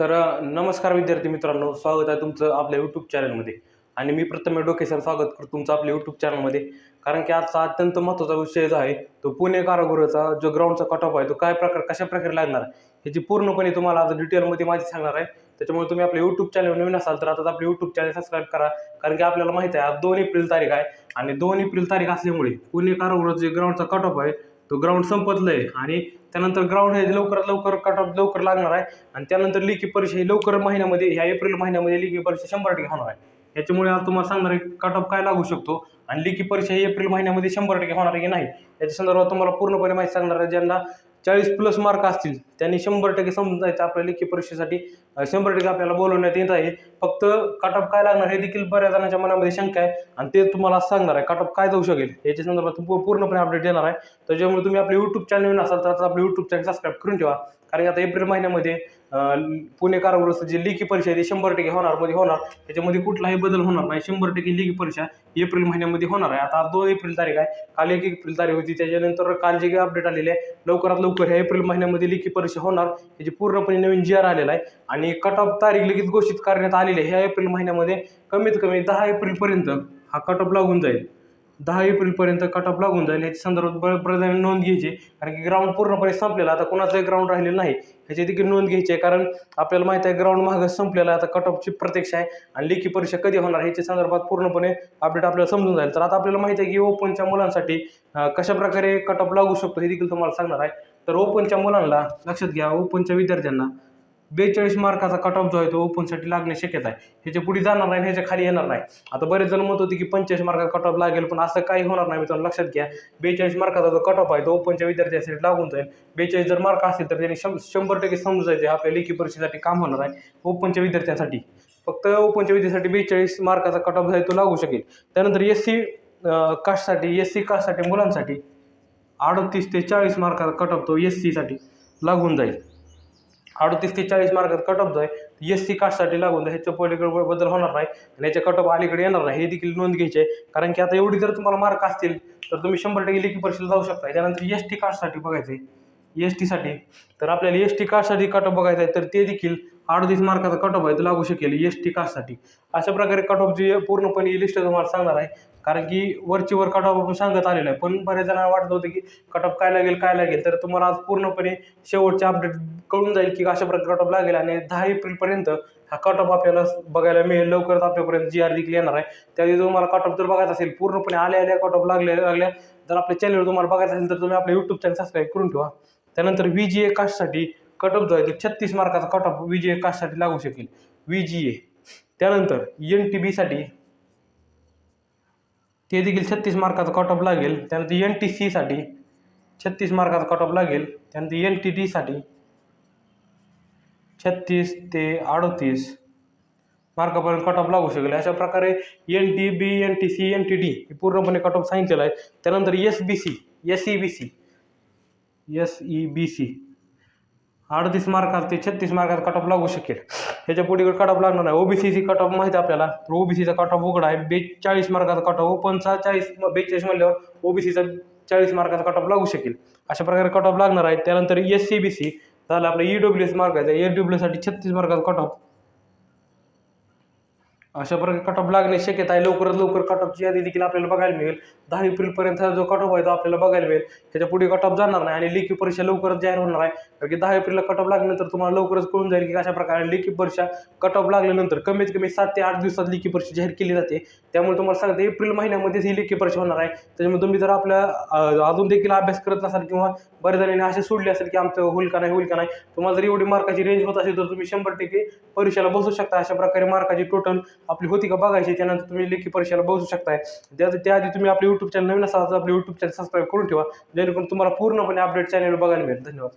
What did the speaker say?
नमस्कार विद्यार्थी मित्रांनो स्वागत आहे तुमचं आपल्या यूट्यूब चॅनलमध्ये आणि मी प्रथम डोके सर स्वागत करतो तुमचं आपल्या यूट्यूब चॅनलमध्ये कारण की आजचा अत्यंत महत्त्वाचा विषय जो आहे तो पुणे कारागृहाचा जो ग्राउंडचा कट ऑफ आहे तो काय प्रकार कशा प्रकारे लागणार आहे ह्याची पूर्णपणे तुम्हाला आज डिटेलमध्ये माहिती सांगणार आहे. त्याच्यामुळे तुम्ही आपल्या यूट्यूब चॅनल नवीन असाल तर आता आपलं यूट्यूब चॅनल सबस्क्राईब करा. कारण की आपल्याला माहिती आहे आज दोन एप्रिल तारीख आहे. आणि दोन एप्रिल तारीख असल्यामुळे पुणे कारागृहाचा जे ग्राउंडचा कट ऑफ आहे तो ग्राउंड संपतलं आहे आणि त्यानंतर ग्राउंड हे लवकरात लवकर कट ऑफ लवकर लागणार आहे. आणि त्यानंतर लिखी परीक्षा ही लवकर महिन्यामध्ये ह्या एप्रिल महिन्यामध्ये लिखी परीक्षा शंभर टक्के होणार आहे. याच्यामुळे आज तुम्हाला सांगणार आहे कट ऑफ काय लागू शकतो? आणि लिखी परीक्षा ही एप्रिल महिन्यामध्ये शंभर टक्के होणार आहे की नाही? याच्या संदर्भात तुम्हाला पूर्णपणे माहिती सांगणार आहे ज्यांना चाळीस प्लस मार्क असतील त्यांनी शंभर टक्के समजून जायचं आपल्या लेखी परीक्षेसाठी. शंभर टक्के आपल्याला बोलवण्यात येत आहे. फक्त कट ऑफ काय लागणार हे देखील बऱ्याच जणांच्या मनामध्ये शंका आहे. आणि ते तुम्हाला सांगणार आहे कट ऑफ काय जाऊ शकेल याच्या संदर्भात पूर्णपणे अपडेट देणार आहे. त्याच्यामुळे तुम्ही आपले यूट्यूब चॅनल नसाल तर आता आपलं यूट्यूब चॅनल सबस्क्राईब करून ठेवा. कारण की आता एप्रिल महिन्यामध्ये पुणे कारागृहाचं जी लेखी परीक्षा आहे ती शंभर टक्के होणार मध्ये होणार. त्याच्यामध्ये कुठलाही बदल होणार नाही. शंभर टक्के लेखी परीक्षा एप्रिल महिन्यामध्ये होणार आहे. आता दोन एप्रिल तारीख आहे. काल एक एप्रिल तारीख होती. त्याच्यानंतर काल जे काही अपडेट आलेले आहे लवकरात लवकर ह्या एप्रिल महिन्यामध्ये लेखी परीक्षा होणार. याची पूर्णपणे नवीन जी आर आलेला आहे आणि कट ऑफ तारीख लगेच घोषित करण्यात आलेली आहे. ह्या एप्रिल महिन्यामध्ये कमीत कमी दहा एप्रिलपर्यंत हा कट ऑफ लागून जाईल. दहा एप्रिलपर्यंत कट ऑफ लागून जाईल. याच्या संदर्भात ब- प्रधान नोंद घ्यायची. कारण की ग्राउंड पूर्णपणे संपलेला आता कोणाचंही ग्राउंड राहिलेलं नाही. ह्याची देखील नोंद घ्यायची आहे. कारण आपल्याला माहिती आहे ग्राउंड महागच संपलेला आता कट ऑफची प्रत्यक्ष आहे. आणि लेखी परीक्षा कधी होणार ह्याच्या संदर्भात पूर्णपणे अपडेट आपल्याला समजून जाईल. तर आता आपल्याला माहिती आहे की ओपनच्या मुलांसाठी कशाप्रकारे कशा प्रकारे कट ऑफ लागू शकतो हे देखील तुम्हाला सांगणार आहे. तर ओपनच्या मुलांना लक्षात घ्या ओपनच्या विद्यार्थ्यांना बेचाळीस मार्काचा कट ऑफ जो आहे तो ओपनसाठी लागणे शक्यता आहे. ह्याच्या पुढे जाणार नाही ह्याच्या खाली येणार नाही. आता बरेच जण म्हणत होते की पंचेचाळीस मार्काचा कट ऑफ लागेल पण असं काही होणार नाही मित्रांनो लक्षात घ्या. बेचाळीस मार्काचा जो कट ऑफ आहे तो ओपनच्या विद्यार्थ्यासाठी लागून जाईल. बेचाळीस जर मार्क असेल तर त्यांनी शं शंभर टक्के समजायचे आपल्या लेखी परीक्षेसाठी काम होणार आहे ओपनच्या विद्यार्थ्यांसाठी. फक्त ओपनच्या विद्यार्थ्यासाठी बेचाळीस मार्काचा कट ऑफ आहे तो लागू शकेल. त्यानंतर एस सी कास्टसाठी एस सी कास्टसाठी मुलांसाठी अडतीस ते चाळीस मार्काचा कट ऑफ तो एस सीसाठी लागून जाईल. अडतीस ते चाळीस मार्कात कट ऑफ जो आहे एस सी कास्टसाठी लागून ह्याच्या पलीकडे बदल होणार नाही आणि याच्या कट ऑफ अलीकडे येणार नाही हे देखील नोंद घ्यायची आहे. कारण की आता एवढी जर तुम्हाला मार्क असतील तर तुम्ही शंभर टक्के लेखी परीक्षेला जाऊ शकता. त्यानंतर एस टी कास्टसाठी बघायचं आहे एस टीसाठी तर आपल्याला एस टी कास्टसाठी कट ऑफ बघायचं आहे तर ते देखील अडतीस मार्काचा कट ऑफ आहे तो लागू शकेल एस टी कास्टसाठी अशा प्रकारे कट ऑफ जी पूर्णपणे लिस्ट तुम्हाला सांगणार आहे. कारण की वरची वर कट ऑफ आपण सांगत आलेलं आहे. पण बऱ्याच जणांना वाटत होतं की कट ऑफ काय लागेल काय लागेल? तर तुम्हाला आज पूर्णपणे शेवटचे अपडेट कळून जाईल की अशा प्रकारे कट ऑफ लागेल आणि दहा एप्रिलपर्यंत हा कट ऑफ आपल्याला बघायला मिळेल. लवकरच आपल्यापर्यंत जी आर देखील येणार आहे. त्यावेळी तुम्हाला कट ऑफ जर बघायचा असेल पूर्णपणे आल्या आल्या कट ऑफ लागल्या लागल्या जर आपल्या चॅनलवर तुम्हाला बघायचं असेल तर तुम्ही आपल्या यूट्यूब चॅनल सबस्क्राईब करून ठेवा. त्यानंतर व्ही जी ए कास्टसाठी कट ऑफ जो आहे तो छत्तीस मार्काचा cut off V G A कास्टसाठी लागू शकेल. व्ही जी ए त्यानंतर एन टी बीसाठी ते देखील छत्तीस मार्काचा कट ऑफ लागेल. त्यानंतर एन टी सीसाठी छत्तीस मार्काचा कट ऑफ लागेल. त्यानंतर एन टी डीसाठी छत्तीस ते अडतीस मार्कापर्यंत कट ऑफ लागू शकेल. अशा प्रकारे N T B N T C N T D हे पूर्णपणे कट ऑफ सांगितलेलं आहे. त्यानंतर S B C S E B C S E B C अडतीस मार्कात ते छत्तीस मार्कात कट ऑफ लागू शकेल. ह्याच्या पुढे कट ऑफ लागणार नाही. ओबीसीची कट ऑफ माहिती आहे आपल्याला? तर ओबीसीचा कट ऑफ उघडा आहे. बेचाळीस मार्काचा कट ऑफ ओपनचा चाळीस बेचाळीस म्हणल्यावर ओबीसीचा चाळीस मार्काचा कट ऑफ लागू शकेल. अशा प्रकारे कट ऑफ लागणार आहे. त्यानंतर एस सी बी सी झालं आपलं ई डब्ल्यू एस मार्क आहे. ई डब्ल्यू साठी छत्तीस मार्काचा कट ऑफ अशा प्रकारे कट ऑफ लागण्याची शक्यता आहे. लवकरात लवकर कट ऑफची यादी देखील आपल्याला बघायला मिळेल. दहा एप्रिलपर्यंत जो कट ऑफ आहे तो आपल्याला बघायला मिळेल. त्याच्या पुढे कट ऑफ जाणार नाही आणि लेखी परीक्षा लवकरच जाहीर होणार आहे. कारण की दहा एप्रिलला कट ऑफ लागल्यानंतर तुम्हाला लवकरच कळून जाईल की अशा प्रकारे लेखी परीक्षा कट ऑफ लागल्यानंतर कमीत कमी सात ते आठ दिवसात लेखी परीक्षा जाहीर केली जाते. त्यामुळे तुम्हाला सांगते एप्रिल महिन्यामध्येच ही लेखी परीक्षा होणार आहे. त्याच्यामुळे तुम्ही जर आपल्या अजून देखील अभ्यास करत नसाल किंवा बऱ्याच जणांनी असे सोडले असेल की आमचं होईल का नाही होईल का नाही तुम्हाला जर एवढी मार्काची रेंज होत असेल तर तुम्ही शंभर टक्के परीक्षेला बसू शकता. अशा प्रकारे मार्काची टोटल आपली होती का बघायची त्यानंतर तुम्ही लेखी परीक्षेला बसू शकताय. त्या त्याआधी तुम्ही आपले यूट्यूब चॅनल नवीन असाल तर आपले यूट्यूब चॅनल सबस्क्राईब करून ठेवा. जेणेकरून तुम्हाला पूर्णपणे अपडेट चॅनल बघायला मिळेल. धन्यवाद.